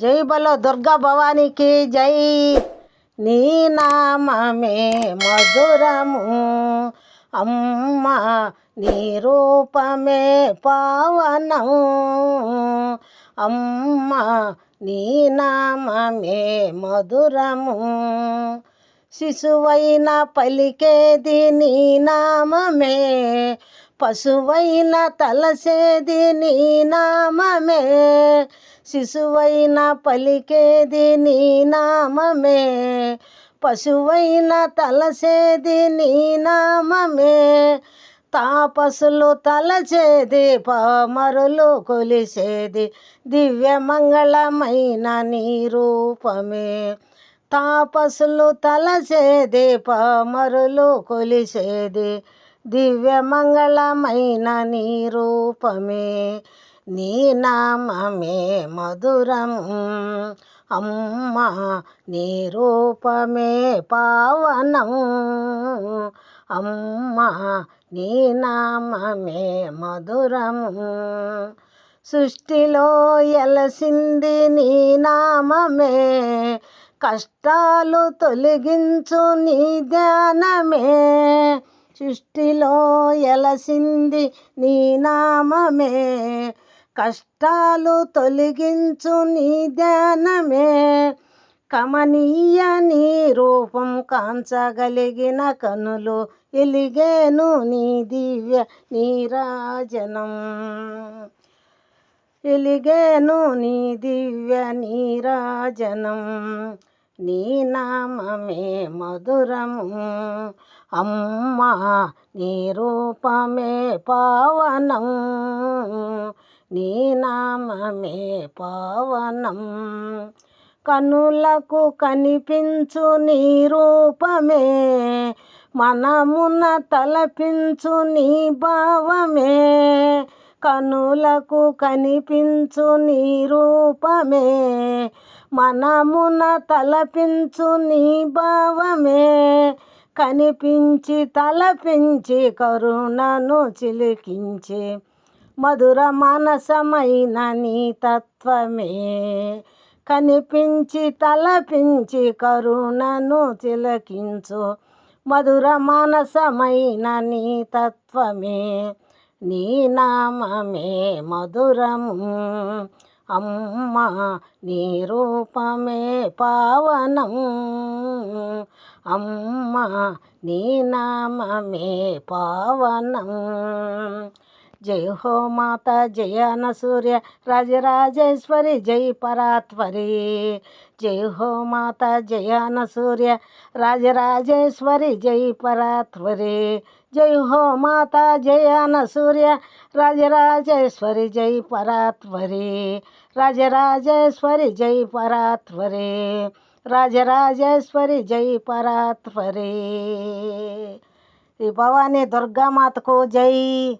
జై బలో దుర్గా భవానీకి జై. నీ నామమే మధురము. అమ్మ నీ రూపమే పావనం అమ్మ నీ నామమే మధురము. శిశువైన పలికేది నీ నామమే. పశువైన తలసేది నీ నామమే. శిశువైన పలికేది నీ నామమే. పశువైన తలసేది నీ నామమే. తాపసులు తలచేది పామరులు కొలిసేది దివ్య మంగళమైన నీ రూపమే. తాపసులు తలచేది పామరులు కొలిసేది దివ్యమంగళమైన నీ రూపమే నీ నామమే మధురము అమ్మ నీ రూపమే పావనం. అమ్మ నీ నామమే మధురము సృష్టిలో ఎలసింది నీ నామమే కష్టాలు తొలగించు నీ ధ్యానమే. సృష్టిలో ఎలసింది నీ నామమే. కష్టాలు తొలగించు నీ ధ్యానమే. కమనీయ నీ రూపం కాంచగలిగిన కనులు ఎలిగేను నీ దివ్య నీరాజనం. ఎలిగేను నీ దివ్య నీరాజనం. నీ నామమే మధురము. అమ్మా నీ రూపమే పావనం. నీ నామమే పావనం. కనులకు కనిపించు నీ రూపమే. మనమున తలపించు నీ భావమే. కనులకు కనిపించు నీ రూపమే. మనమున తలపించు నీ భావ కనిపించి తలపించి కరుణను చిలికించి మధుర మానసమైన నీ తత్వమే. కనిపించి తలపించి కరుణను చిలకించు మధుర మానసమైన నీ తత్వమే. నీ నామమే మధురము. అమ్మ నీ రూపమే పావనం. అమ్మ నీ నామమే పావనం. जय हो माता, जय अन सूर्य राजराजेश्वरी जय परात्वरी जय हो माता, जय अन सूर्य राजराजेश्वरी जय परात्वरी जय हो माता, जय अनसूर्य राजराजेश्वरी जय परात्वरी राजराजेश्वरी जय परात्वरी राजराजेश्वरी जय परात्वरी भवानी दुर्गा मात को जय।